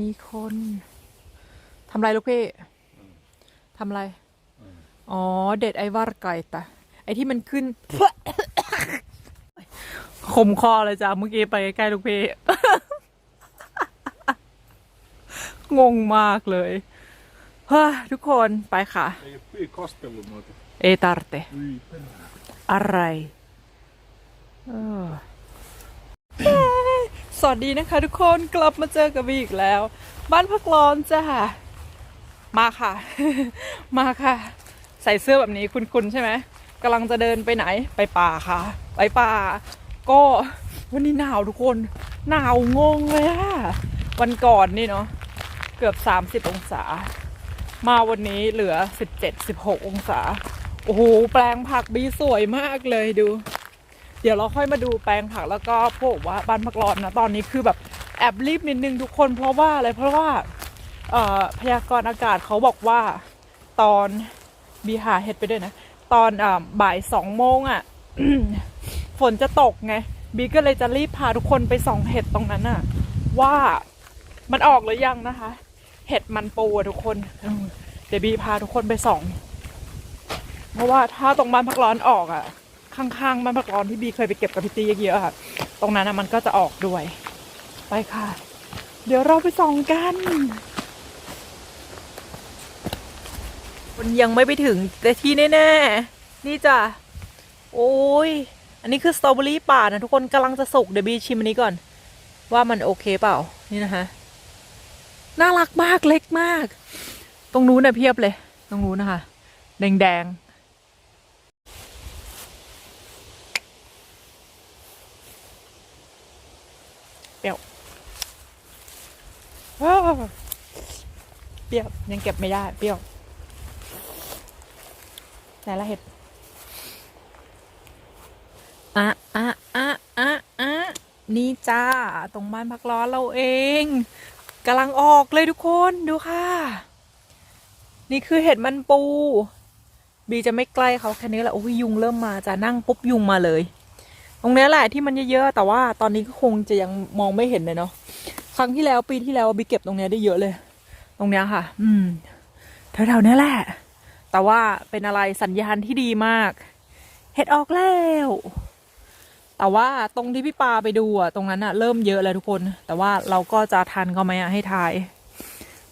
มีคนทำไรลูกพี่ทำไร อ๋อ เด็ดไอวาร์ไก่ตะไอที่มันขึ้นขมคอเลยจ้ะเมื่อกี้ไปใกล้ลูกพี่งงมากเลยเฮ้ทุกคนไปค่ะเอตาร์เตอะไรเออ วัสดีนะคะทุกคนกลับมาเจอกับวีอีกแล้ว บ้านพักร้อนจ้ามาค่ะ มาค่ะ ใส่เสื้อแบบนี้คุณๆใช่ไหมกำลังจะเดินไปไหนไปป่าค่ะ ไปป่า ก็วันนี้หนาวทุกคนหนาวงงเลยอะวันก่อนนี่เนาะเกือบ 30 องศา มาวันนี้เหลือ 17 16 องศา โอ้โห แปลงผักบีสวยมากเลยดู ดี๋ยวเราค่อยมาดูแปลงผักแล้วก็พวกว่าบ้านพักร้อนนะตอนนี้คือแบบแอบรีบนิดนึงทุกคนเพราะว่าอะไรเพราะว่าพยากรณ์อากาศเขาบอกว่าตอนบีหาเห็ดไปด้วยนะ ตอนอบ่ายสองโมงอะฝนจะตกไงบีก็เลยจะรีบพาทุกคนไปส่องเห็ดตรงนั้นอะ ว่ามันออกหรือยังนะคะ เห็ดมันปูอะทุกคนเดี๋ยวบีพาทุกคนไปส่อง เพราะว่าถ้าตรงบ้านพักร้อนออกอะ ข้างๆบ้านพักร้อนที่บีเคยไปเก็บกับพี่ตีเยอะๆค่ะ ตรงนั้นนะมันก็จะออกด้วย ไปค่ะ เดี๋ยวเราไปส่องกันมันยังไม่ไปถึงแต่ที่แน่ๆ นี่จ้ะ โอ้ย อันนี้คือสตรอเบอรี่ป่านะทุกคนกำลังจะสุกเดี๋ยวบีชิมอันนี้ก่อน ว่ามันโอเคเปล่า นี่นะคะ น่ารักมากเล็กมาก ตรงนู้นน่ะเพียบเลย ตรงนู้นนะคะ แดงๆ เปรี้ยวอ้าว เปรี้ยวยังเก็บไม่ได้ เปรี้ยวไหนละเห็ดอะอะอะอะอะนี่จ้า ตรงบ้านพักร้อนเราเองกำลังออกเลยทุกคนดูค่ะ นี่คือเห็ดมันปู บีจะไม่ใกล้เขาแค่นี้แหละโอ้ยยุงเริ่มมาจะนั่งปุ๊บยุงมาเลย ตรงนี้แหละที่มันเยอะๆแต่ว่าตอนนี้ก็คงจะยังมองไม่เห็นเลยเนาะ ครั้งที่แล้วปีที่แล้วบีเก็บตรงเนี้ยได้เยอะเลย ตรงเนี้ยค่ะ อืมแถวๆเนี้ยแหละ แต่ว่าเป็นอะไรสัญญาณที่ดีมาก เห็ดออกแล้ว แต่ว่าตรงที่พี่ปาไปดูอะตรงนั้นอะเริ่มเยอะแล้วทุกคน แต่ว่าเราก็จะทันเขาไหมอะให้ทาย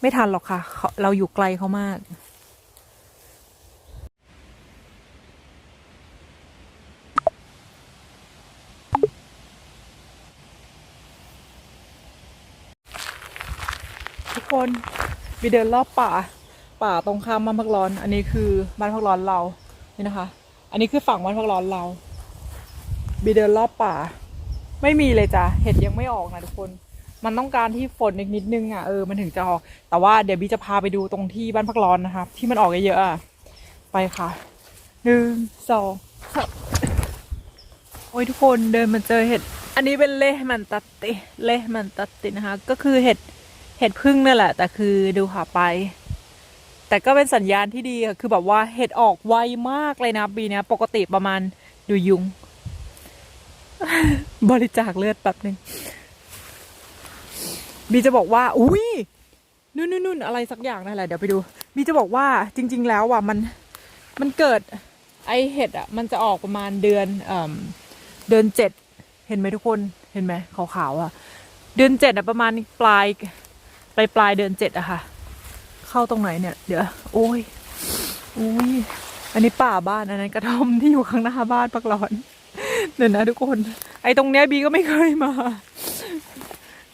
ไม่ทันหรอกค่ะเขาเราอยู่ไกลเขามาก คนไปเดินรอบป่า ป่าตรงข้ามบ้านพักร้อน อันนี้คือบ้านพักร้อนเรา นี่นะคะ อันนี้คือฝั่งบ้านพักร้อนเราบีเดินรอบป่า ไม่มีเลยจ้ะ เห็ดยังไม่ออกนะทุกคน มันต้องการที่ฝนอีกนิดนึงอะ เออ มันถึงจะออก แต่ว่าเดี๋ยวบีจะพาไปดูตรงที่บ้านพักร้อนนะครับที่มันออกเยอะๆอะ ไปค่ะ หนึ่ง สองสามโอ้ยทุกคนเดินมาเจอเห็ด อันนี้เป็นเลมันตัดติ เลมันตัดตินะคะ ก็คือเห็ด เห็ดพึ่งนั่นแหละ แต่คือดูค่ะไป แต่ก็เป็นสัญญาณที่ดีค่ะคือแบบว่าเห็ดออกไวมากเลยนะปีเนี้ยปกติประมาณดูยุง บริจาคเลือดแป๊บหนึ่งบีจะบอกว่า อุ้ยนู่นนู่นนู่นอะไรสักอย่างนั่นแหละเดี๋ยวไปดูบีจะบอกว่าจริง ๆ แล้วอะมันมันเกิด ไอเห็ดอะ มันจะออกประมาณเดือนเอ่อเดือนเจ็ดเห็นไหมทุกคนเห็นไหมขาวๆอะ เดือนเจ็ดอะประมาณปลาย ปลายปลายเดือนเจ็ดอะค่ะ เข้าตรงไหนเนี่ย เดี๋ยว โอ้ยโอ้ยอันนี้ป่าบ้านอันนั้นกระท่อมที่อยู่ข้างหน้าบ้านปักหลอนเดี๋ยวนะทุกคน ไอ้ตรงเนี้ยบีก็ไม่เคยมา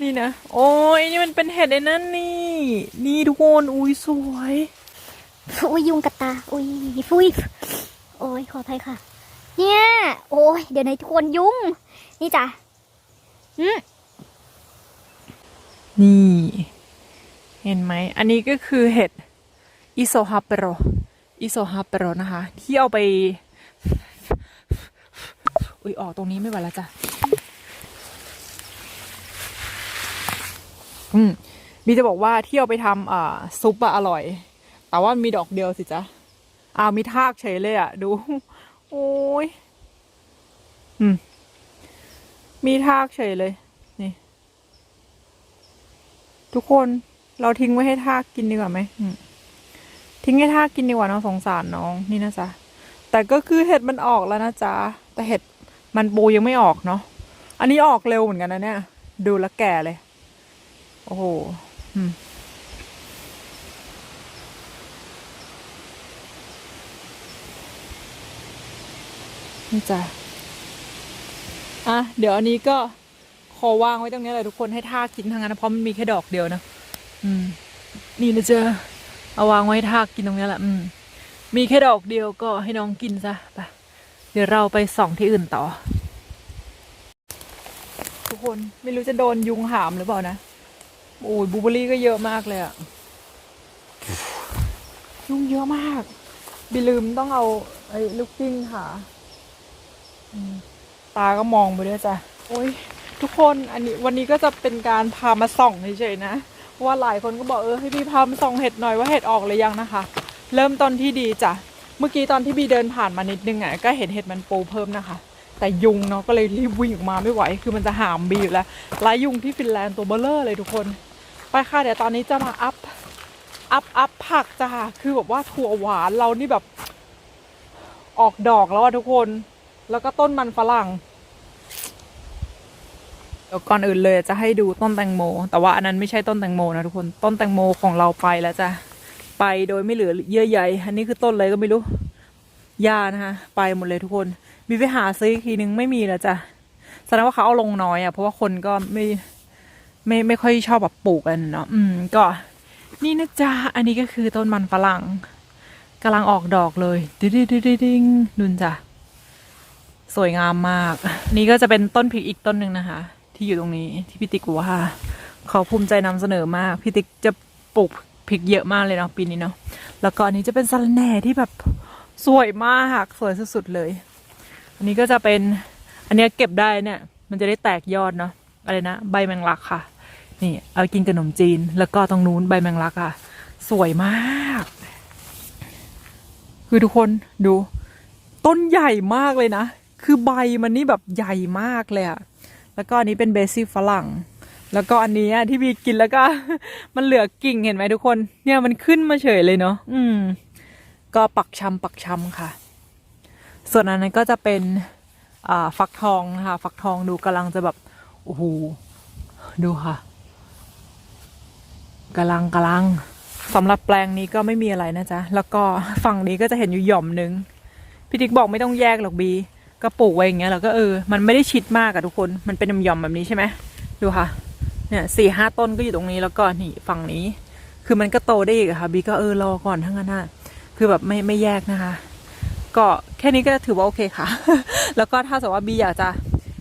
นี่นะ โอ้ยนี่มันเป็นเห็ดไอ้นั่นนี่ นี่ทุกคนอุ้ยสวยอุ้ยยุงกัดตาอุ้ยฟุยโอ้ยขออภัยค่ะ เนี่ย โอ้ยเดี๋ยวในทุกคนยุงนี่จ้ะอืมนี่ เห็นไหม อันนี้ก็คือเห็ดอิโซฮาเปโรอิโซฮาเปโรนะคะ ที่เอาไป อุ้ยออกตรงนี้ไม่ไหวแล้วจ้ะ อืมบีจะบอกว่าที่เอาไปทำอ่าซุปอะอร่อย แต่ว่ามีดอกเดียวสิจ๊ะอ้าวมีทากเฉยเลยอะดู โอ้ย อืม มีทากเฉยเลย นี่ ทุกคน เราทิ้งไว้ให้ทากกินดีกว่าไหมทิ้งให้ทากกินดีกว่าน้องสงสารน้องนี่นะจ๊ะแต่ก็คือเห็ดมันออกแล้วนะจ๊ะแต่เห็ดมันปูยังไม่ออกเนาะอันนี้ออกเร็วเหมือนกันนะเนี่ย ดูแลแก่เลย โอ้โหอืมนี่จ้ะอะเดี๋ยวอันนี้ก็ขอวางไว้ตรงนี้เลยทุกคนให้ท่ากินทางนั้นนะเพราะมันมีแค่ดอกเดียวนะ อืม นี่นะเจอเอาวางไว้ทากินตรงนี้แหละอืม มีแค่ดอกเดียวก็ให้น้องกินซะไปเดี๋ยวเราไปส่องที่อื่นต่อ ทุกคนไม่รู้จะโดนยุงหามหรือเปล่านะโอ้ยบูเบอรี่ก็เยอะมากเลยอะยุงเยอะมากบีลืมต้องเอาไอ้ลูกกิ้งค่ะตาก็มองไปด้วยจ้ะโอ้ยทุกคนอันนี้วันนี้ก็จะเป็นการพามาส่องเฉยๆนะ ว่าหลายคนก็บอกเออให้พี่พามส่องเห็ดหน่อยว่าเห็ดออกหรือยังนะคะ เริ่มต้นที่ดีจ้ะเมื่อกี้ตอนที่บีเดินผ่านมานิดนึงอะก็เห็นเห็ดมันปูเพิ่มนะคะ แต่ยุงเนาะก็เลยรีบวิ่งออกมาไม่ไหว คือมันจะหามบีอยู่แล้วลายยุงที่ฟินแลนด์ตัวเบลเลอร์เลยทุกคน ไปค่ะเดี๋ยวตอนนี้จะมาอัพอัพอัพผักจ้าคือแบบว่าถั่วหวานเรานี่แบบออกดอกแล้วอะทุกคน แล้วก็ต้นมันฝรั่ง เดี๋ยวก่อนอื่นเลยจะให้ดูต้นแตงโม แต่ว่าอันนั้นไม่ใช่ต้นแตงโมนะทุกคนต้นแตงโมของเราไปแล้วจ้ะไปโดยไม่เหลือเยื่อใยอันนี้คือต้นอะไรก็ไม่รู้หญ้านะคะไปหมดเลยทุกคน มีไปหาซื้ออีกทีนึงไม่มีแล้วจ้ะแสดงว่าเขาเอาลงน้อยอะเพราะว่าคนก็ไม่ไม่ไม่ค่อยชอบแบบปลูกกันเนาะอืมก็นี่นะจ๊ะอันนี้ก็คือต้นมันฝรั่งกำลังออกดอกเลยดิดิดิดิดิงนุนจ้ะสวยงามมาก นี่ก็จะเป็นต้นพริกอีกต้นหนึ่งนะคะ ที่อยู่ตรงนี้ที่พี่ติ๊กว่าเขาภูมิใจนำเสนอมากพี่ติ๊กจะปลูกพริกเยอะมากเลยเนาะปีนี้เนาะแล้วก็อันนี้จะเป็นสะระแหน่ที่แบบสวยมากสวยสุดๆเลย อันนี้ก็จะเป็นอันนี้เก็บได้เนี่ย มันจะได้แตกยอดเนาะอะไรนะใบแมงลักค่ะ นี่เอากินขนมจีน แล้วก็ตรงนู้นใบแมงลักค่ะ สวยมาก คือทุกคนดู ต้นใหญ่มากเลยนะ คือใบมันนี่แบบใหญ่มากเลยอะ แล้วก็อันนี้เป็นเบซิลฝรั่ง แล้วก็อันนี้อะที่บีกินแล้วก็ มันเหลือกิ่งเห็นไหมทุกคน เนี่ยมันขึ้นมาเฉยเลยเนาะอืม ก็ปักชำปักชำค่ะ ส่วนอันนั้นก็จะเป็นอ่าฟักทองนะคะฟักทองดูกำลังจะแบบโอ้โหดูค่ะกำลังกำลังสำหรับแปลงนี้ก็ไม่มีอะไรนะจ๊ะ แล้วก็ฝั่งนี้ก็จะเห็นอยู่หย่อมนึงพี่ติ๊กบอกไม่ต้องแยกหรอกบี ก็ปลูกไว้อย่างเงี้ยแล้วก็เออ มันไม่ได้ชิดมากอะทุกคน มันเป็นย่อมๆแบบนี้ใช่ไหมดูค่ะ เนี่ยสี่ห้าต้นก็อยู่ตรงนี้แล้วก็นี่ฝั่งนี้ คือมันก็โตได้อีกค่ะ บีก็เออรอก่อนทั้งนั้นอะคือแบบไม่ไม่แยกนะคะ ก็แค่นี้ก็ถือว่าโอเคค่ะ แล้วก็ถ้าสมมติว่าบีอยากจะ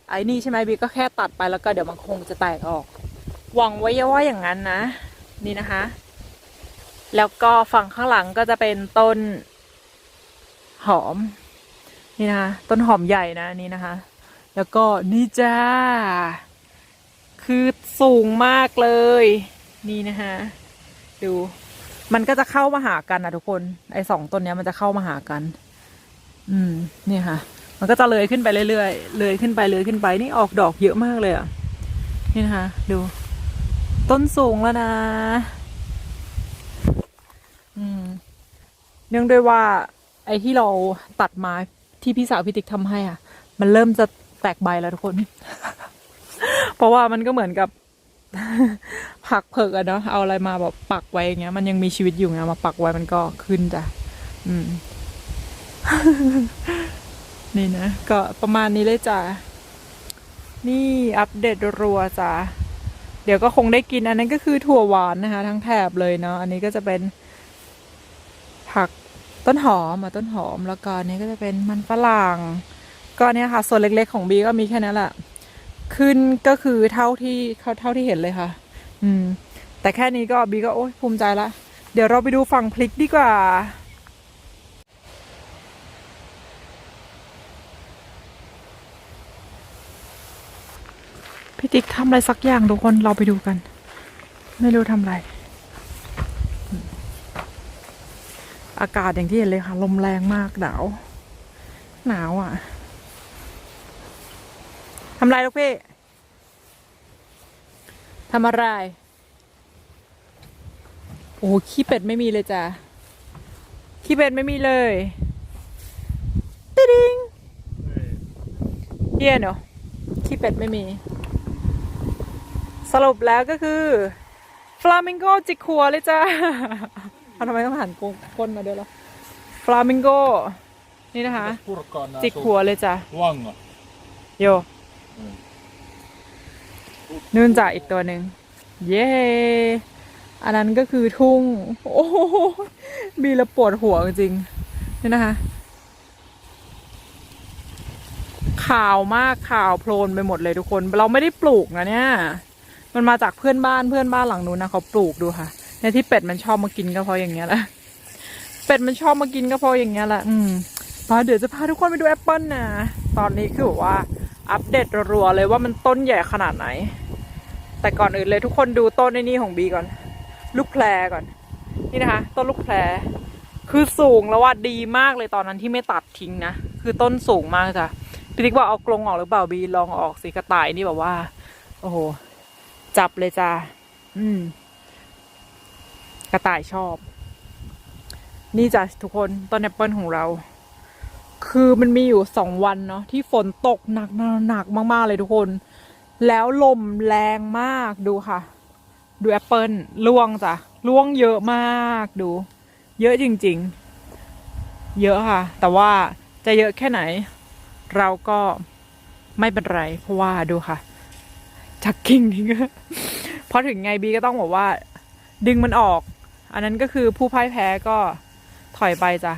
ไอ้นี่ใช่ไหมบีก็แค่ตัดไปแล้วก็เดี๋ยวมันคงจะแตกออก หวังไว้ว่าอย่างนั้นนะ นี่นะคะ แล้วก็ฝั่งข้างหลังก็จะเป็นต้นหอม นี่นะคะต้นหอมใหญ่นะนี่นะคะ แล้วก็นี่จ้า คือสูงมากเลย นี่นะคะดู มันก็จะเข้ามาหากันนะทุกคน ไอ้สองต้นเนี้ยมันจะเข้ามาหากัน อืมนี่ค่ะ มันก็จะเลยขึ้นไปเรื่อยๆเลยขึ้นไปเลยขึ้นไปนี่ออกดอกเยอะมากเลยอะนี่นะคะดู ต้นสูงแล้วนะอืมเนื่องด้วยว่า ไอ้ที่เราตัดมา ที่พี่สาวพี่ติ๊กทำให้อะ มันเริ่มจะแตกใบแล้วทุกคน เพราะว่ามันก็เหมือนกับผักเผือกอะเนาะเอาอะไรมาแบบปักไว้อย่างเงี้ย มันยังมีชีวิตอยู่ไงมาปักไว้มันก็ขึ้นจ้ะอืม นี่นะ ก็ประมาณนี้เลยจ้ะนี่อัปเดตรัวจ้ะเดี๋ยวก็คงได้กินอันนั้นก็คือถั่วหวานนะคะ ทั้งแถบเลยเนาะอันนี้ก็จะเป็นผัก ต้นหอมอะต้นหอมแล้วก็อันนี้ก็จะเป็นมันฝรั่งก็เนี่ยค่ะส่วนเล็กๆของบีก็มีแค่นั้นแหละขึ้นก็คือเท่าที่เท่าที่เห็นเลยค่ะ อืม แต่แค่นี้ก็บีก็โอ๊ยภูมิใจละเดี๋ยวเราไปดูฝั่งพลิกดีกว่าพี่ติ๊กทำอะไรสักอย่างทุกคนเราไปดูกัน ไม่รู้ทำอะไร อากาศอย่างที่เห็นเลยค่ะ ลมแรงมากหนาว หนาวอะทำไรลูกพี่ทำอะไร โอ้ขี้เป็ดไม่มีเลยจ้ะขี้เป็ดไม่มีเลยติ๊ดิงเฮียเนาะขี้เป็ดไม่มี สรุปแล้วก็คือฟลามิงโกจิกขัวเลยจ้า เอาทำไมต้องหันก้นมาด้วยล่ะฟลามิงโกนี่นะคะ Purkaa จิกขัวเลยจ้ะ langat. โยอืมนู่นจ้ะอีกตัวหนึ่งเย้ อันนั้นก็คือทุ่ง โอ้โหบีแล้วปวดหัวจริงๆนี่นะคะข่าวมากข่าวโพลนไปหมดเลยทุกคน เราไม่ได้ปลูกนะเนี่ย มันมาจากเพื่อนบ้านเพื่อนบ้านหลังนู้นนะเขาปลูกดูค่ะ ในที่เป็ดมันชอบมากินก็เพราะอย่างเงี้ยแหละ เป็ดมันชอบมากินก็เพราะอย่างเงี้ยแหละ อืมพอเดี๋ยวจะพาทุกคนไปดูแอปเปิลนะ ตอนนี้คือแบบว่าอัปเดตรัวๆเลยว่ามันต้นใหญ่ขนาดไหน แต่ก่อนอื่นเลยทุกคนดูต้นในนี่ของบีก่อน ลูกแพรก่อน นี่นะคะ ต้นลูกแพร คือสูงแล้วว่าดีมากเลยตอนนั้นที่ไม่ตัดทิ้งนะ คือต้นสูงมากจ้ะพี่ติ๊กว่าเอากรงออกหรือเปล่าบีลองออกสิกระต่ายนี่แบบว่า โอ้โห จับเลยจ้าอืม กระต่ายชอบ นี่จ้ะทุกคนต้นแอปเปิลของเรา คือมันมีอยู่สองวันเนาะที่ฝนตกหนักหนักมาก ๆ เลยทุกคน แล้วลมแรงมากดูค่ะ ดูแอปเปิลร่วงจ้ะร่วงเยอะมากดู เยอะจริง ๆ เยอะค่ะ แต่ว่าจะเยอะแค่ไหน เราก็ไม่เป็นไร เพราะว่าดูค่ะจักกิ่งนี่ก็พอถึงไงบีก็ต้องบอกว่า ดึงมันออก อันนั้นก็คือผู้พ่ายแพ้ก็ถอยไปจ้ะ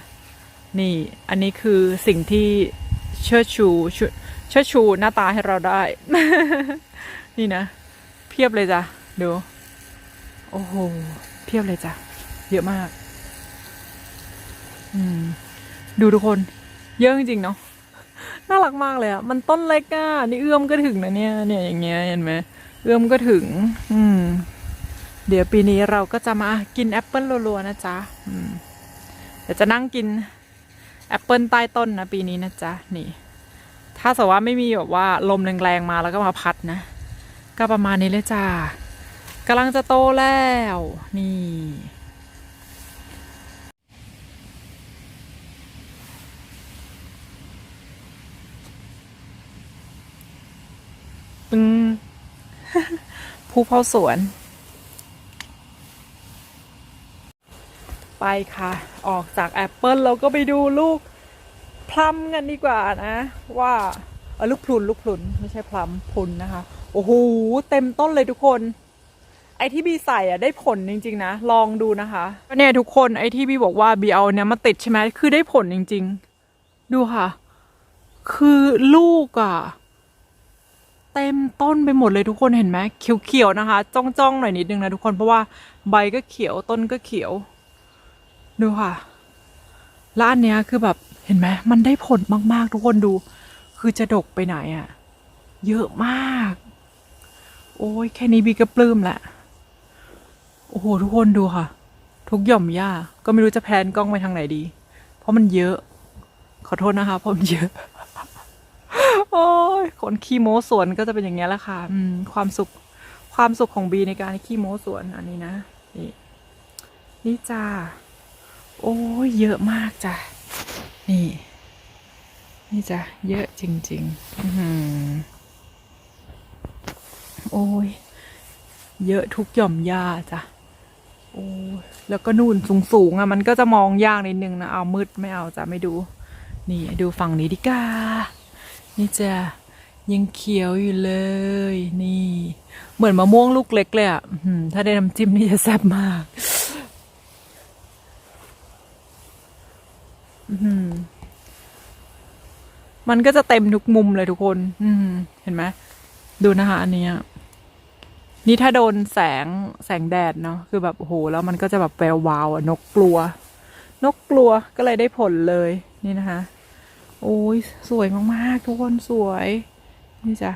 นี่อันนี้คือสิ่งที่เชิดชูเชิดชูหน้าตาให้เราได้ นี่นะ เพียบเลยจ้ะดูโอ้โห เพียบเลยจ้ะ เยอะมาก อืม ดูทุกคน เยอะจริงๆเนาะ น่ารักมากเลยอะมันต้นเล็กอะนี่เอื้อมก็ถึงนะเนี่ย เนี่ยอย่างเงี้ย เห็นไหม เอื้อมก็ถึง อืม เดี๋ยวปีนี้เราก็จะมากินแอปเปิลรัวๆนะจ๊ะเดี๋ยวจะนั่งกินแอปเปิลใต้ต้นนะปีนี้นะจ๊ะนี่ ถ้าสมมติว่าไม่มีแบบว่าลมแรงๆมาแล้วก็มาพัดนะ ก็ประมาณนี้เลยจ้ากำลังจะโตแล้ว นี่ปึ้งผู้เฝ้าสวน ไปค่ะ ออกจากแอปเปิลเราก็ไปดูลูกพลัมกันดีกว่านะ ว่าเออลูกพลุนลูกพลุนไม่ใช่พลัมพลุนนะคะ โอ้โหเต็มต้นเลยทุกคน ไอที่บีใส่อะได้ผลจริง ๆ นะ ลองดูนะคะก็เนี่ยทุกคนไอที่บีบอกว่าบีเอาเนี่ยมาติดใช่ไหมคือได้ผลจริง ๆ ดูค่ะ คือลูกอะเต็มต้นไปหมดเลยทุกคนเห็นไหมเขียวๆนะคะ จ้องๆหน่อยนิดนึงนะทุกคนเพราะว่าใบก็เขียวต้นก็เขียว ดูค่ะ แล้วอันเนี้ยคือแบบเห็นไหมมันได้ผลมาก ๆ ทุกคนดู คือจะดกไปไหนอะเยอะมาก โอ้ยแค่นี้บีก็ปลื้มแหละ โอ้โห ทุกคนดูค่ะ ทุกหย่อมหญ้าก็ไม่รู้จะแพนกล้องไปทางไหนดี เพราะมันเยอะ ขอโทษนะคะเพราะมันเยอะ โอ้ยคนขี้โม้สวนก็จะเป็นอย่างเงี้ยแหละค่ะ อืม ความสุขความสุขของบีในการขี้โม้สวนอันนี้นะ นี่นี่จ้า โอ้ยเยอะมากจ้ะ นี่ นี่จ้ะ เยอะจริงๆ อือหือโอ้ย เยอะทุกหย่อมหญ้าจ้ะ โอ้ยแล้วก็นู่นสูงๆอะ มันก็จะมองยากนิดนึงนะ เอามืดไม่เอาจ้ะ ไม่ดู นี่ดูฝั่งนี้ดิกา นี่จ้ะ ยังเขียวอยู่เลย นี่ เหมือนมะม่วงลูกเล็กเลยอะถ้าได้น้ำจิ้มนี่จะแซ่บมาก อื้อหือ มันก็จะเต็มทุกมุมเลยทุกคน อืม เห็นไหมดูนะคะอันเนี้ยนี่ถ้าโดนแสงแสงแดดเนาะคือแบบโอ้โหแล้วมันก็จะแบบแวววาวอะนกกลัว นกกลัวก็เลยได้ผลเลย นี่นะคะ โอ้ยสวยมากๆ ทุกคนสวย นี่จ้ะ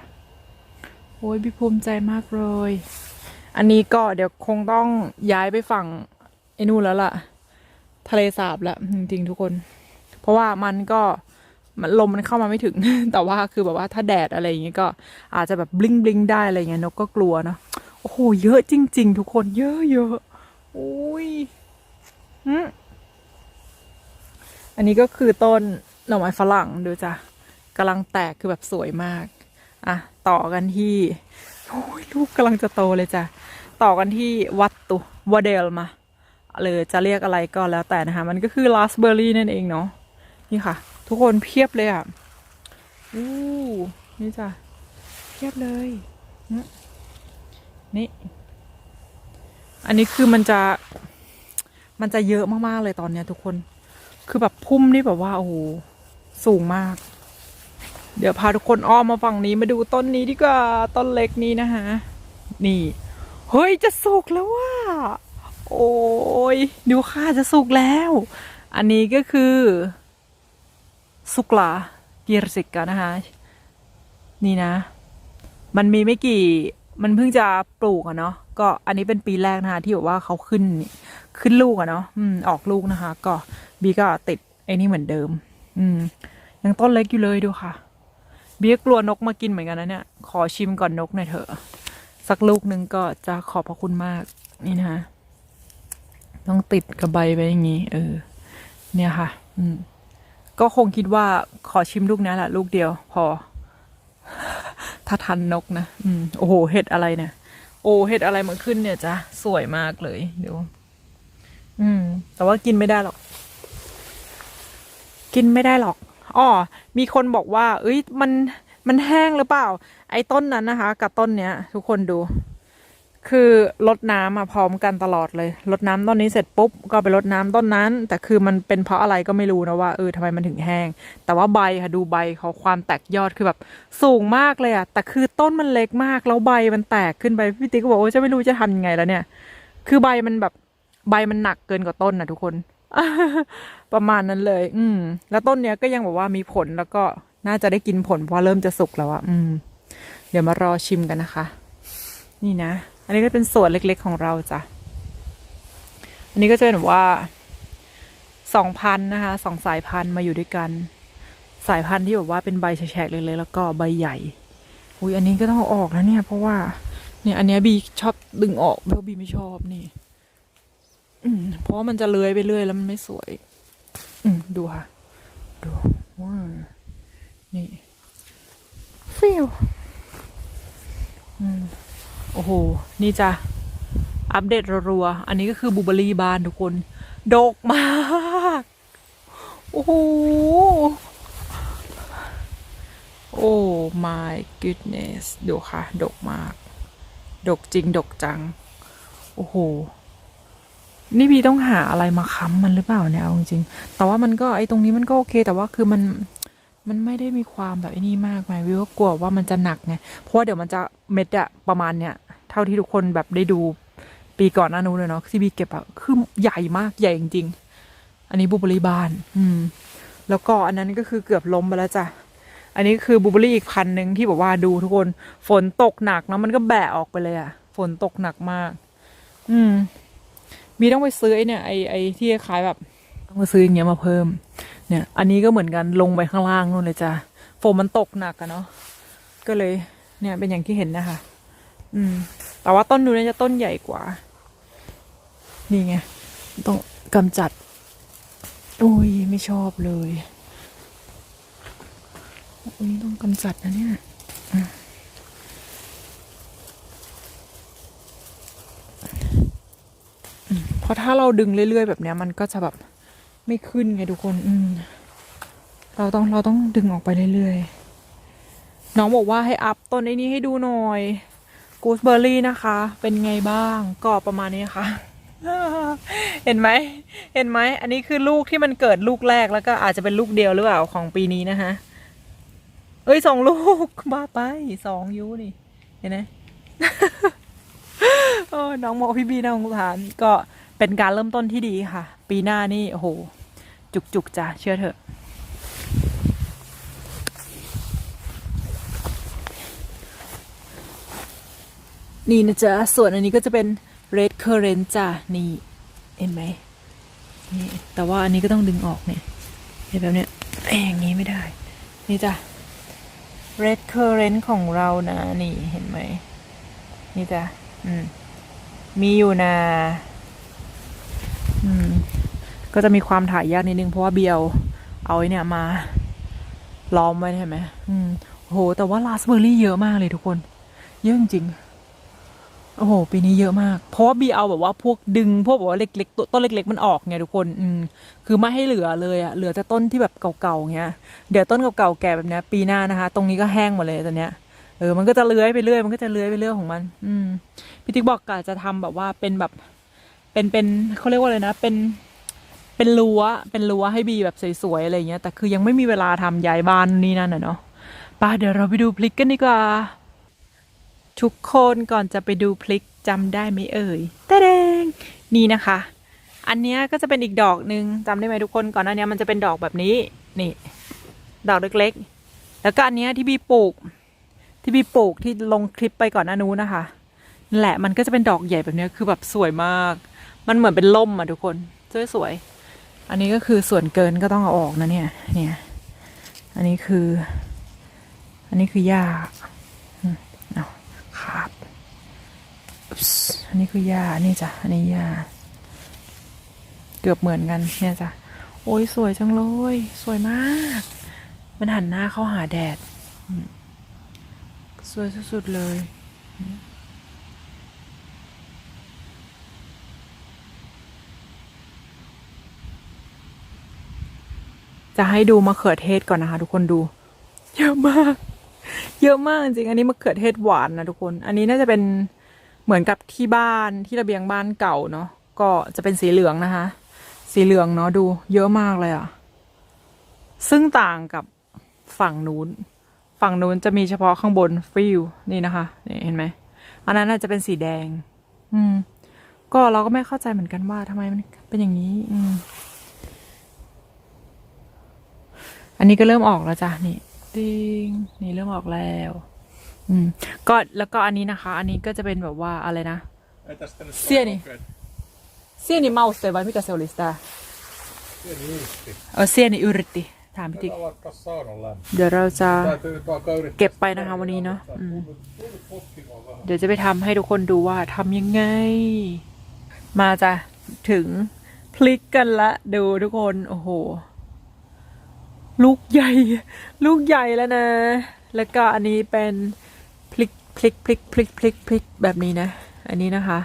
โอ้ยพี่ภูมิใจมากเลย อันนี้ก็เดี๋ยวคงต้องย้ายไปฝั่งไอ้นู่นแล้วล่ะ ทะเลสาบแล้วจริงๆทุกคน เพราะว่ามันก็มันลมมันเข้ามาไม่ถึง แต่ว่าคือแบบว่าถ้าแดดอะไรอย่างเงี้ยก็อาจจะแบบบลิงบลิงได้อะไรเงี้ยนกก็กลัวเนาะโอ้โหเยอะจริง ๆ ทุกคนเยอะเยอะอุ้ยอันนี้ก็คือต้นหน่อไม้ฝรั่งดูจ้ะกำลังแตกคือแบบสวยมากอะต่อกันที่โอ้ยลูกกำลังจะโตเลยจ้ะต่อกันที่วัตตุวาเดลมาหรือจะเรียกอะไรก็แล้วแต่นะคะ มันก็คือราสเบอร์รี่นั่นเองเนาะ นี่ค่ะ ทุกคนเพียบเลยอะอู้นี่จ้ะเพียบเลยนี่ อันนี้คือมันจะมันจะเยอะมาก ๆ เลยตอนเนี้ยทุกคน คือแบบพุ่มนี่แบบว่า โอ้โห สูงมาก เดี๋ยวพาทุกคนอ้อมมาฝั่งนี้มาดูต้นนี้ดีกว่า ต้นเล็กนี้นะคะ นี่ เฮ้ย จะสุกแล้วว่าโอ้ย ดูค่ะจะสุกแล้ว อันนี้ก็คือ สุกลาเกียรสิกานะคะ นี่นะ มันมีไม่กี่ มันเพิ่งจะปลูกอะเนาะก็อันนี้เป็นปีแรกนะคะที่แบบว่าเขาขึ้นขึ้นลูกอะเนาะอืมออกลูกนะคะ ก็บีก็ติดไอ้นี่เหมือนเดิม อืมยังต้นเล็กอยู่เลยดูค่ะบีก็กลัวนกมากินเหมือนกันนะเนี่ย ขอชิมก่อนนกหน่อยเถอะสักลูกหนึ่งก็จะขอบพระคุณมากนี่นะคะต้องติดกับใบไปอย่างนี้ เออ เนี่ยค่ะ อืม ก็คงคิดว่าขอชิมลูกนี้แหละลูกเดียว พอ ถ้าทันนกนะอืมโอ้โหเห็ดอะไรเนี่ยโอ้เห็ดอะไรมันขึ้นเนี่ยจ้ะสวยมากเลยเดี๋ยวอืม แต่ว่ากินไม่ได้หรอก กินไม่ได้หรอกอ๋อมีคนบอกว่า เอ้ยมันมันแห้งหรือเปล่า ไอ้ต้นนั้นนะคะ กับต้นเนี้ย ทุกคนดู คือรดน้ำมาพร้อมกันตลอดเลยรดน้ำต้นนี้เสร็จปุ๊บก็ไปรดน้ำต้นนั้น แต่คือมันเป็นเพราะอะไรก็ไม่รู้นะว่าเออทำไมมันถึงแห้ง แต่ว่าใบค่ะดูใบเขาความแตกยอดคือแบบสูงมากเลยอะแต่คือต้นมันเล็กมากแล้วใบมันแตกขึ้นไปพี่ติ๊กก็บอกว่าจะไม่รู้จะทำยังไงแล้วเนี่ย คือใบมันแบบใบมันหนักเกินกว่าต้นนะทุกคน ประมาณนั้นเลย อืม แล้วต้นเนี้ยก็ยังบอกว่ามีผลแล้วก็น่าจะได้กินผลเพราะเริ่มจะสุกแล้วอะอืม เดี๋ยวมารอชิมกันนะคะ นี่นะ อันนี้ก็เป็นส่วนเล็กๆของเราจ้ะ อันนี้ก็จะเป็นแบบว่าสองพันนะคะสองสายพันธุ์มาอยู่ด้วยกัน สายพันธุ์ที่แบบว่าเป็นใบแฉกๆเลยๆแล้วก็ใบใหญ่ อุ้ยอันนี้ก็ต้องเอาออกนะเนี่ย เพราะว่าเนี่ยอันเนี้ยบีชอบดึงออกเพราะบีไม่ชอบนี่เพราะมันจะเลื้อยไปเรื่อยแล้วมันไม่สวย อืดูค่ะ ดูว้านี่ฟิวอืม โอ้โห นี่จ้ะ อัปเดตรัวๆ อันนี้ก็คือบูเบอรี่บานทุกคน ดกมาก โอ้โห โอ้ my goodness ดูค่ะ ดกมาก ดกจริง ดกจัง โอ้โห นี่พี่ต้องหาอะไรมาค้ำมันหรือเปล่าเนี่ยเอาจริงๆแต่ว่ามันก็ไอ้ตรงนี้มันก็โอเค แต่ว่าคือมันมันไม่ได้มีความแบบไอ้นี่มากไหมวิวก็กลัวว่ามันจะหนักไง เพราะว่าเดี๋ยวมันจะเม็ดอะประมาณเนี้ย ท่าที่ทุกคนแบบได้ดูปีก่อนหน้านู้นเลยเนาะที่บีเก็บอะคือใหญ่มากใหญ่จริงๆ อันนี้บูเบอรี่บาน อืม แล้วก็อันนั้นก็คือเกือบล้มไปแล้วจ้ะอันนี้คือบูเบอรี่อีกพันหนึ่งที่บอกว่าดูทุกคนฝนตกหนักแล้วมันก็แบะออกไปเลยอะฝนตกหนักมาก อืมบีต้องไปซื้อไอเนี่ยไอไอที่คล้ายแบบต้องไปซื้ออย่างเงี้ยมาเพิ่ม เนี่ย อันนี้ก็เหมือนกันลงไปข้างล่างนู่นเลยจ้ะฝนมันตกหนักอะเนาะก็เลย เนี่ยเป็นอย่างที่เห็นนะคะ อืม แต่ว่าต้นนู้นจะต้นใหญ่กว่า นี่ไง ต้องกำจัด โอ้ย ไม่ชอบเลยโอ้ยต้องกำจัดนะเนี่ยเพราะถ้าเราดึงเรื่อยๆ แบบเนี้ย มันก็จะแบบไม่ขึ้นไงทุกคน อืม เราต้องเราต้องดึงออกไปเรื่อยๆ น้องบอกว่าให้อัพต้นไอ้นี้ให้ดูหน่อย กูสเบอร์รี่นะคะ เป็นไงบ้างก็ประมาณนี้ค่ะ เห็นไหมเห็นไหมอันนี้คือลูกที่มันเกิดลูกแรกแล้วก็อาจจะเป็นลูกเดียวหรือเปล่าของปีนี้นะคะเอ้ยสองลูกบ้าไปสองยูนี่ เห็นไหมโอ้น้องโมพี่บีน้องสารก็เป็นการเริ่มต้นที่ดีค่ะ ปีหน้านี่โอ้โหจุกๆจ้ะเชื่อเถอะ นี่นะจ๊ะ ส่วนอันนี้ก็จะเป็น red currant จ้ะ นี่ เห็นไหมนี่แต่ว่าอันนี้ก็ต้องดึงออกเนี่ยเห็นแบบเนี้ยอ้ยอย่างนี้ไม่ได้ นี่จ้ะ red currant ของเรานะ นี่เห็นไหม นี่จ้ะ อืม มีอยู่นะอืม ก็จะมีความถ่ายยากนิดนึง เพราะว่าเบียว เอาไอ้เนี่ยมา ล้อมไว้ใช่ไหมอืมโห แต่ว่าราสเบอร์รี่เยอะมากเลยทุกคน เยอะจริงๆ โอ้โห ปีนี้เยอะมาก เพราะว่าบีเอาแบบว่าพวกดึงพวกแบบว่าเล็กๆต้นเล็ก ๆ มันออกไงทุกคน อืม คือไม่ให้เหลือเลยอะเหลือแต่ต้นที่แบบเก่าๆเงี้ย เดี๋ยวต้นเก่าๆแก่แบบเนี้ย ปีหน้านะคะ ตรงนี้ก็แห้งหมดเลยตอนเนี้ย เออ มันก็จะเลื้อยไปเรื่อย มันก็จะเลื้อยไปเรื่อยของมัน อืม พี่ติ๊กบอกกะจะทำแบบว่าเป็นแบบ เป็นเป็นเขาเรียกว่าอะไรนะ เป็น เป็นรั้ว เป็นรั้วให้บีแบบสวยๆอะไรเงี้ย แต่คือยังไม่มีเวลาทำย้ายบ้านนี่นั่นน่ะเนาะไป้าเดี๋ยวเราไปดูพลิกกันดีกว่า ทุกคนก่อนจะไปดูพลิกจำได้ไหมเอ่ยตะเดงนี่นะคะ อันนี้ก็จะเป็นอีกดอกหนึ่งจำได้ไหมทุกคนก่อนหน้านี้มันจะเป็นดอกแบบนี้นี่ ดอกเล็กๆ แล้วก็อันนี้ที่บีปลูก ที่บีปลูกที่ลงคลิปไปก่อนหน้านู้นนะคะนั่แหละมันก็จะเป็นดอกใหญ่แบบนี้คือแบบสวยมาก มันเหมือนเป็นล่มอะทุกคนสวยๆอันนี้ก็คือส่วนเกินก็ต้องเอาออกนะเนี่ยเนี่ย อันนี้คือ อันนี้คือหญ้าอืมเอา ขาดอุ๊ปส์อันนี้คือหญ้าอันนี่จ้ะ อันนี้หญ้า เกือบเหมือนกันเนี่ยจ้ะ โอ้ยสวยจังเลย สวยมาก มันหันหน้าเข้าหาแดดอืมสวยสุดๆเลยจะให้ดูมะเขือเทศก่อนนะคะ ทุกคนดู เยอะมาก เยอะมากจริง อันนี้มะเขือเทศหวานนะทุกคน อันนี้น่าจะเป็นเหมือนกับที่บ้านที่ระเบียงบ้านเก่าเนาะ ก็จะเป็นสีเหลืองนะคะ สีเหลืองเนาะดูเยอะมากเลยอะ่ะซึ่งต่างกับฝั่งนู้น ฝั่งนู้นจะมีเฉพาะข้างบนฟิวนี่นะคะนี่เห็นไหม อันนั้นน่าจจะเป็นสีแดง อืม ก็เราก็ไม่เข้าใจเหมือนกันว่าทำไมมันเป็นอย่างนี้ อืม อันนี้ก็เริ่มออกแล้วจ้ะนี่ ติงนี่เริ่มออกแล้ว อืมก็แล้วก็อันนี้นะคะ อันนี้ก็จะเป็นแบบว่าอะไรนะ Ei tästä nyt Sieni. oikein. เซียนี่เมาส์ vai mikä se oli sitä Sieni yritti. เออเซียนี่อุรติถามพี่ติ๊ก Meillä alkaa saunan lämpö. เดี๋ยวเราจะ Täytyy nyt alkaa yrittää. เก็บไปนะคะวันนี้เนาะอืม Tullut potkimaan vähän. เดี๋ยวจะไปทำให้ทุกคนดูว่าทำยังไง มาจะถึงพลิกกันละดูทุกคน โอ้โห ลูกใหญ่ ลูกใหญ่แล้วนะ แล้วก็อันนี้เป็นพลิกพลิกพลิกพลิกพลิกพลิกแบบนี้นะ อันนี้นะคะ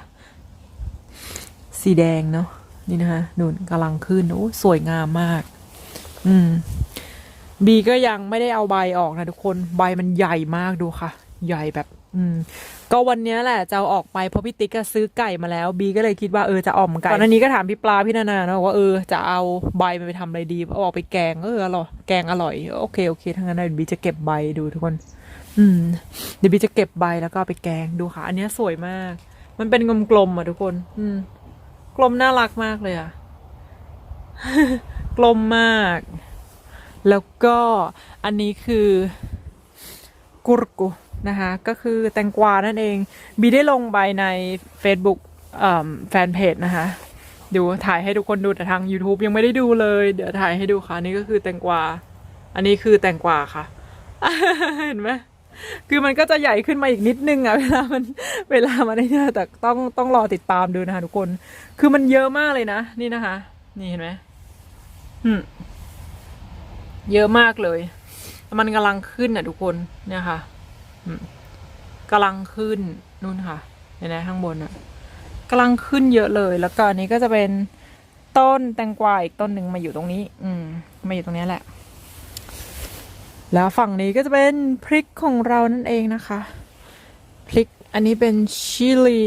สีแดงเนาะนี่นะคะนุ่นกำลังขึ้นโอ้สวยงามมาก อืมบีก็ยังไม่ได้เอาใบออกนะทุกคนใบมันใหญ่มากดูค่ะ ใหญ่แบบ อืมก็วันเนี้ยแหละจะเอาออกไปเพราะพี่ติ๊กก็ซื้อไก่มาแล้ว บีก็เลยคิดว่าเออจะอ่อมไก่ตอนนี้ก็ถามพี่ปลาพี่นานาเนอะว่าเออจะเอาใบมันไปทำอะไรดีเอาออกไปแกงเอออร่อยแกงอร่อยโอเคโอเคทั้างนั้นเดี๋ยวบีจะเก็บใบดูทุกคน อืมเดี๋ยวบีจะเก็บใบแล้วก็เอาไปแกงดูค่ะ อันเนี้ยสวยมาก มันเป็นกลมๆอะทุกคน อืม กลมน่ารักมากเลยอะ กลมมาก แล้วก็อันนี้คือกุรกุ นะคะ ก็คือแตงกวานั่นเอง บีได้ลงไปใน Facebook แฟนเพจนะคะ ดูถ่ายให้ทุกคนดูแต่ทาง YouTube ยังไม่ได้ดูเลย เดี๋ยวถ่ายให้ดูค่ะ นี่ก็คือแตงกวา อันนี้คือแตงกวาค่ะ เห็นไหมคือมันก็จะใหญ่ขึ้นมาอีกนิดนึงอะเวลามันเวลามันได้เนี่ยแต่ต้องต้องรอติดตามดูนะคะทุกคน คือมันเยอะมากเลยนะ นี่นะคะ นี่เห็นไหมอืมเยอะมากเลย มันกำลังขึ้นอะทุกคนเนี่ยค่ะ กำลังขึ้นนู่นค่ะเห็นไหมข้างบนอะกำลังขึ้นเยอะเลย แล้วก็อันนี้ก็จะเป็นต้นแตงกวาอีกต้นหนึ่งมาอยู่ตรงนี้ อืมมาอยู่ตรงนี้แหละ แล้วฝั่งนี้ก็จะเป็นพริกของเรานั่นเองนะคะ พริกอันนี้เป็นชิลี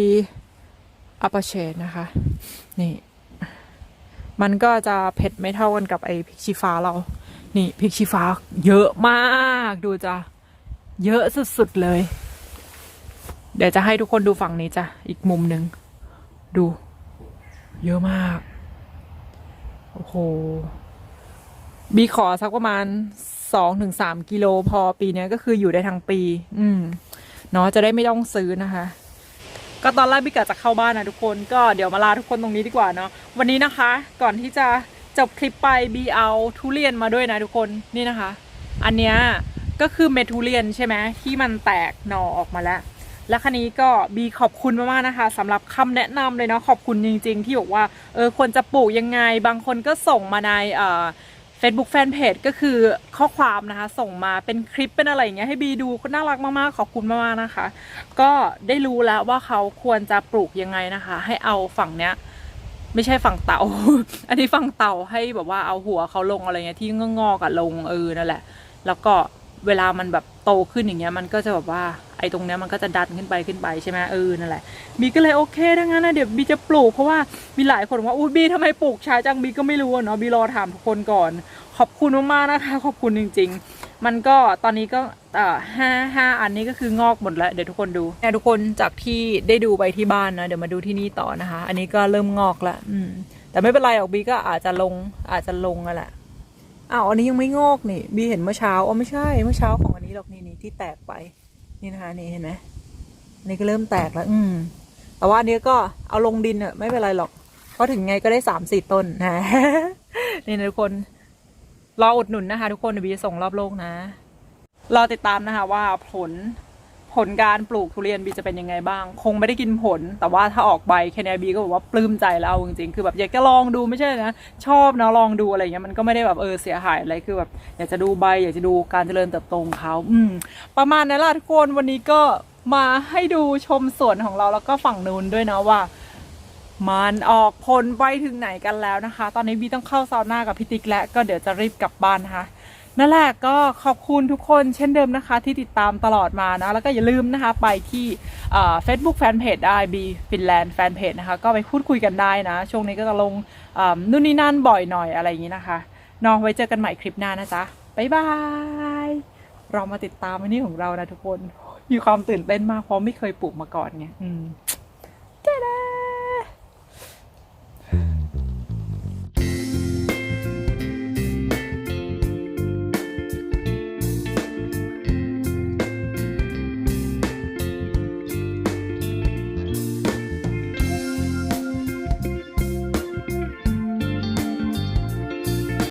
อัปเชนนะคะ นี่ มันก็จะเผ็ดไม่เท่ากันกับไอ้พริกชี้ฟ้าเรา นี่พริกชี้ฟ้าเยอะมากดูจ้ะ เยอะสุดๆเลย เดี๋ยวจะให้ทุกคนดูฝั่งนี้จ้ะ อีกมุมหนึ่ง ดู เยอะมาก โอ้โห บีขอสักประมาณสองถึงสามกิโลพอปีนี้ก็คืออยู่ได้ทั้งปี อืมเนาะจะได้ไม่ต้องซื้อนะคะก็ตอนแรกพี่กะจะเข้าบ้านนะทุกคนก็เดี๋ยวมาลาทุกคนตรงนี้ดีกว่าเนาะวันนี้นะคะ ก่อนที่จะจบคลิปไปบีเอาทุเรียนมาด้วยนะทุกคนนี่นะคะ อันเนี้ย ก็คือเมทุเรียนใช่ไหมที่มันแตกหน่อออกมาแล้ว และคันนี้ก็บีขอบคุณมากๆนะคะสำหรับคำแนะนำเลยเนาะขอบคุณจริง ๆ ที่บอกว่าเออควรจะปลูกยังไง บางคนก็ส่งมาในเอ่อ Facebook Fanpage ก็คือข้อความนะคะ ส่งมาเป็นคลิปเป็นอะไรอย่างเงี้ยให้บีดูก็น่ารักมากๆ ขอบคุณมากๆนะคะ ก็ได้รู้แล้วว่าเขาควรจะปลูกยังไงนะคะ ให้เอาฝั่งเนี้ยไม่ใช่ฝั่งเต่า อันนี้ฝั่งเต่าให้แบบว่าเอาหัวเขาลงอะไรเงี้ยที่งอๆกๆอะลงเออนั่นแหละ แล้วก็ เวลามันแบบโตขึ้นอย่างเงี้ยมันก็จะแบบว่าไอ้ตรงเนี้ยมันก็จะดันขึ้นไปขึ้นไปใช่ไหมเออนั่นแหละบีก็เลยโอเคถ้างั้นนะเดี๋ยวบีจะปลูกเพราะว่ามีหลายคนว่าอุ้ยบีทำไมปลูกช้าจังบีก็ไม่รู้เนาะบีรอถามทุกคนก่อน ขอบคุณมากๆนะคะ ขอบคุณจริง ๆ มันก็ตอนนี้ก็เอ่อห้าห้าอันนี้ก็คืองอกหมดแล้วเดี๋ยวทุกคนดูเนี่ยทุกคนจากที่ได้ดูไปที่บ้านนะเดี๋ยวมาดูที่นี่ต่อนะคะ อันนี้ก็เริ่มงอกแล้วอืมแต่ไม่เป็นไรหรอกบีก็อาจจะลงอาจจะลงอะแหละ อ้าวอันนี้ยังไม่งอกนี่บีเห็นเมื่อเช้าอ๋อไม่ใช่เมื่อเช้าของอันนี้หรอกนี่นี่ที่แตกไป นี่นะคะนี่เห็นไหมอันนี้ก็เริ่มแตกแล้ว อืม แต่ว่าอันนี้ก็เอาลงดินเนอะไม่เป็นไรหรอก เพราะถึงไงก็ได้สามสี่ต้นนะนี่นะทุกคนรออุดหนุนนะคะ ทุกคนบีจะส่งรอบโลกนะรอติดตามนะคะว่าผล ผลการปลูกทุเรียนบีจะเป็นยังไงบ้าง คงไม่ได้กินผล แต่ว่าถ้าออกใบแคเนียบีก็บอกว่าปลื้มใจแล้วเอาจริงๆ คือแบบอยากจะลองดูไม่ใช่นะ ชอบนะลองดูอะไรเงี้ยมันก็ไม่ได้แบบเออเสียหายอะไรคือแบบอยากจะดูใบ อยากจะดูการเจริญเติบโตของเขาอืมประมาณนั้นละทุกคนวันนี้ก็มาให้ดูชมสวนของเราแล้วก็ฝั่งนู้นด้วยนะว่ามันออกผลไปถึงไหนกันแล้วนะคะ ตอนนี้บีต้องเข้าซาวน่ากับพี่ติ๊กแล้วก็เดี๋ยวจะรีบกลับบ้านนะคะ นั่นแหละก็ขอบคุณทุกคนเช่นเดิมนะคะ ที่ติดตามตลอดมานะ แล้วก็อย่าลืมนะคะ ไปที่เฟซบุ๊กแฟนเพจได้บีฟินแลนด์แฟนเพจนะคะ ก็ไปพูดคุยกันได้นะ ช่วงนี้ก็จะลงนู่นนี่นั่นบ่อยหน่อยอะไรอย่างนี้นะคะนองไว้เจอกันใหม่คลิปหน้านะจ๊ะบ๊ายบาย เรามาติดตามอันนี้ของเรานะทุกคน มีความตื่นเต้นมากเพราะไม่เคยปลูกมาก่อนไงอืม